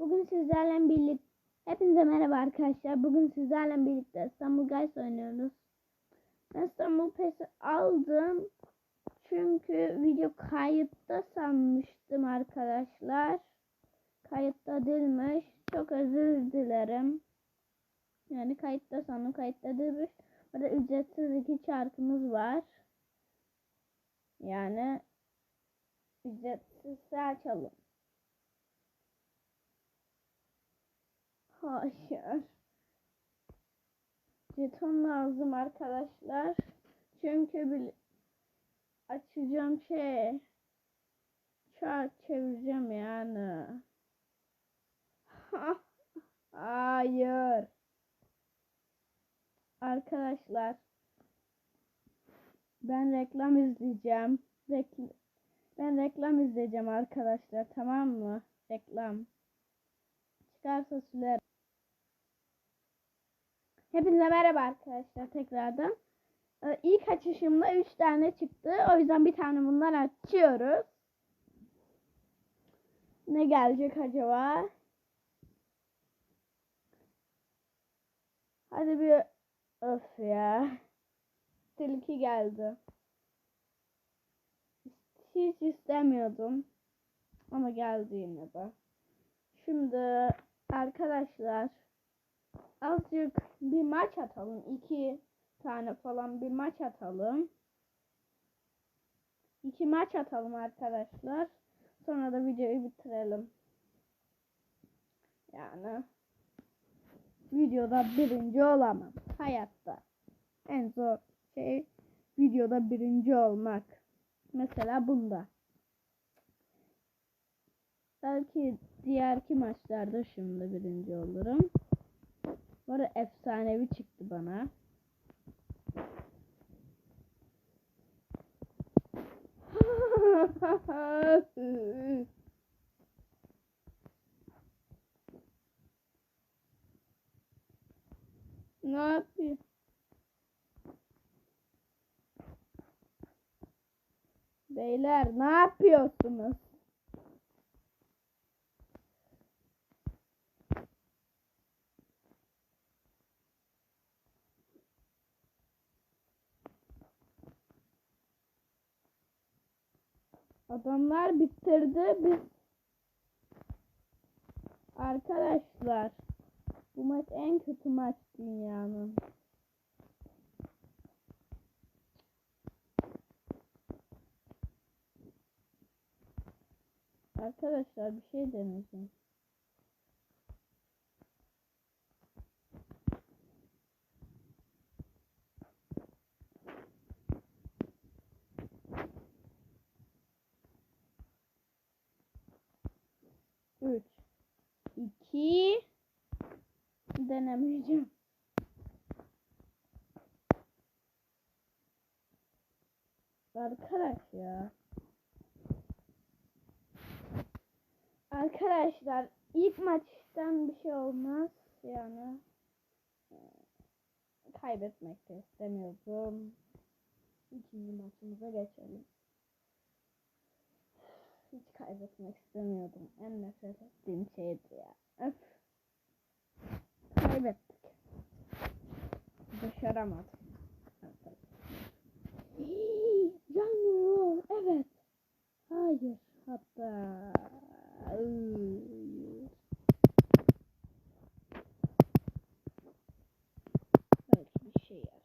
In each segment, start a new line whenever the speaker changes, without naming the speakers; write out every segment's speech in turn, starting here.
Bugün sizlerle birlikte Hepinize merhaba arkadaşlar. Bugün sizlerle birlikte İstanbul Guys oynuyoruz. Ben İstanbul PES'i aldım. Çünkü video kayıtta sanmıştım arkadaşlar. Kayıtta değilmiş. Çok özür dilerim. Yani kayıtta sandım. Kayıtta değilmiş. Burada ücretsiz iki çarkımız var. Yani ücretsiz açalım. Hayır. Jeton lazım arkadaşlar. Çünkü bil açacağım şey çark çevireceğim yani. Hayır. Arkadaşlar ben reklam izleyeceğim. Rekl ben reklam izleyeceğim arkadaşlar tamam mı? Reklam. Çıkarsa sülerim. Hepinize merhaba arkadaşlar tekrardan. Ee, ilk açışımda 3 tane çıktı. O yüzden bir tane bundan açıyoruz. Ne gelecek acaba? Hadi bir öf ya. Tilki geldi. Hiç istemiyordum. Ama geldi yine de. Şimdi arkadaşlar azıcık bir maç atalım. iki tane falan bir maç atalım. İki maç atalım arkadaşlar. Sonra da videoyu bitirelim. Yani videoda birinci olamam. Hayatta. En zor şey videoda birinci olmak. Mesela bunda. Belki diğerki maçlarda şimdi birinci olurum. Bu arada efsanevi çıktı bana. ne yapıyor? Beyler ne yapıyorsunuz? Adamlar bitirdi biz. Arkadaşlar bu maç en kötü maç dünyanın. Arkadaşlar bir şey deneyeceğim. Üç, iki, denemeyeceğim. Arkadaş ya. Arkadaşlar ilk maçtan bir şey olmaz yani. Kaybetmek de istemiyordum. İkinci maçımıza geçelim. Hiç kaybetmek istemiyordum. En nefret ettiğim şeydi ya. Öf. Kaybettik. Başaramadım. Canlı evet. Hayır. Hatta. Hayır. Belki bir şey yaramış.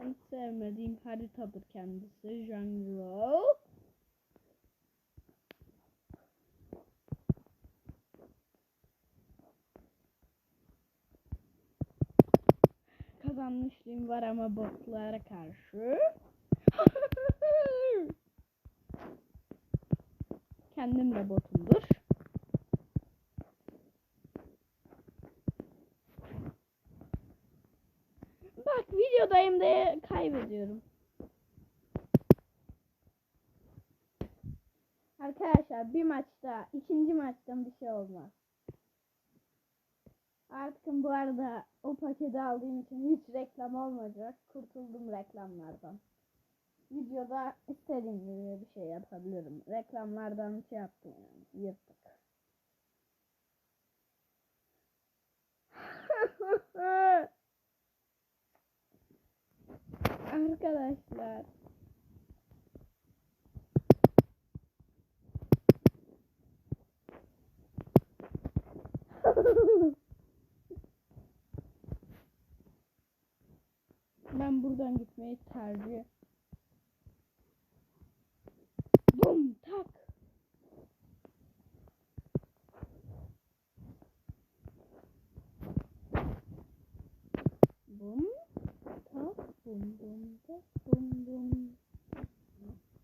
En sevmediğim haritadır kendisi. Jungle. Kazanmışlığım var ama botlara karşı. Kendim de botumdur. Bak videodayım da kaybediyorum. Arkadaşlar bir maçta, ikinci maçtan bir şey olmaz. Artık bu arada o paketi aldığım için hiç reklam olmayacak. Kurtuldum reklamlardan. Videoda istediğim gibi bir şey yapabilirim. Reklamlardan şey yaptım yani. Yırttık. Arkadaşlar. ben buradan gitmeyi tercih. Bum tak. Bum tak bum bum tak bum bum.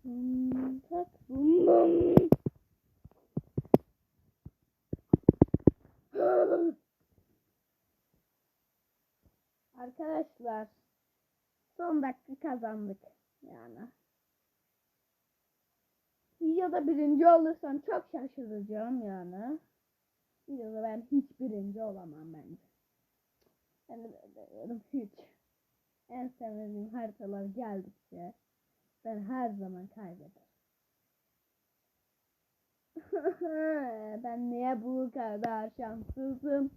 Bum tak bum bum. Arkadaşlar son dakika kazandık yani. Videoda birinci olursam çok şaşıracağım yani. Videoda ben hiç birinci olamam bence. Yani hiç. En sevmediğim haritalar geldikçe ben her zaman kaybederim. ben niye bu kadar şanssızım?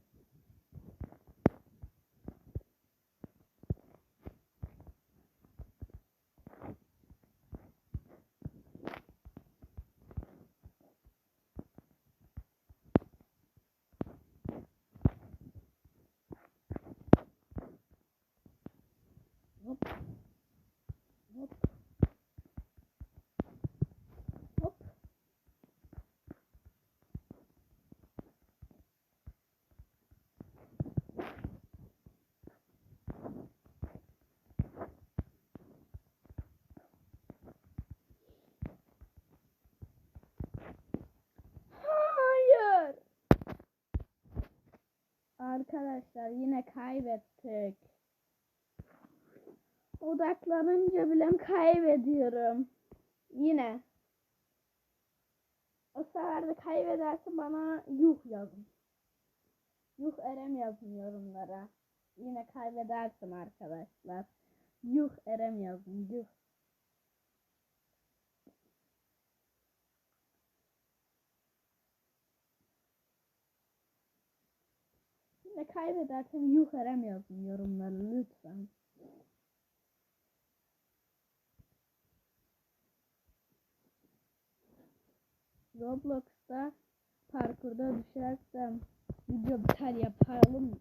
Arkadaşlar yine kaybettik. Odaklanınca bile kaybediyorum. Yine. O sefer de kaybederse bana yuh yazın. Yuh Erem yazın yorumlara. Yine kaybedersin arkadaşlar. Yuh Erem yazın. Yuh. Yine kaybedersem yuh Erem yazın yorumlara lütfen. Roblox'ta parkurda düşersem video biter yapalım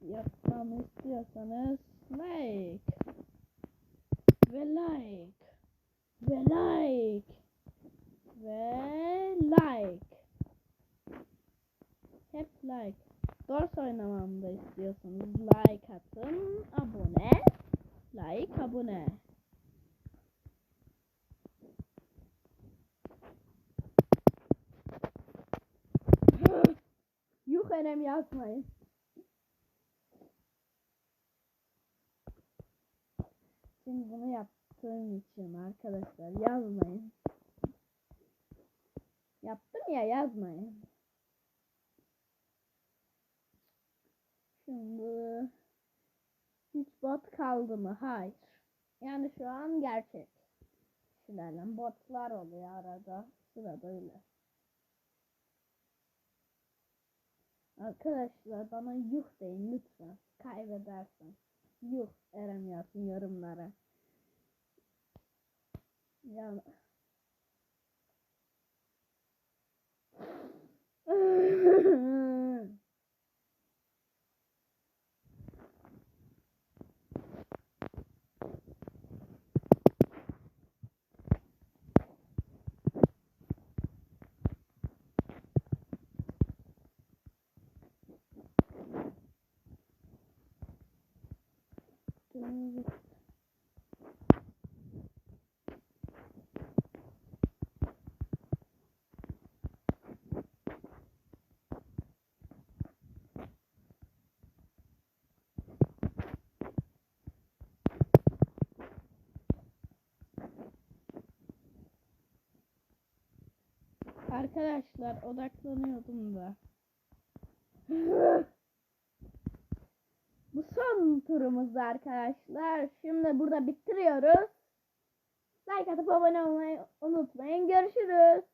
yapmamı istiyorsanız like ve like ve like ve like hep like Dors oynamamı da istiyorsanız like atın abone like abone Yuh enem yazmayın. Şimdi bunu yaptığım için arkadaşlar yazmayın. Yaptım ya yazmayın. mı? Hiç bot kaldı mı? Hayır. Yani şu an gerçek. Şunlardan botlar oluyor arada. Sırada öyle. Arkadaşlar bana yuh deyin lütfen. Kaybedersen. Yuh Eren yazsın yorumlara. Yani... Arkadaşlar odaklanıyordum da. Son turumuz arkadaşlar. Şimdi burada bitiriyoruz. Like atıp abone olmayı unutmayın. Görüşürüz.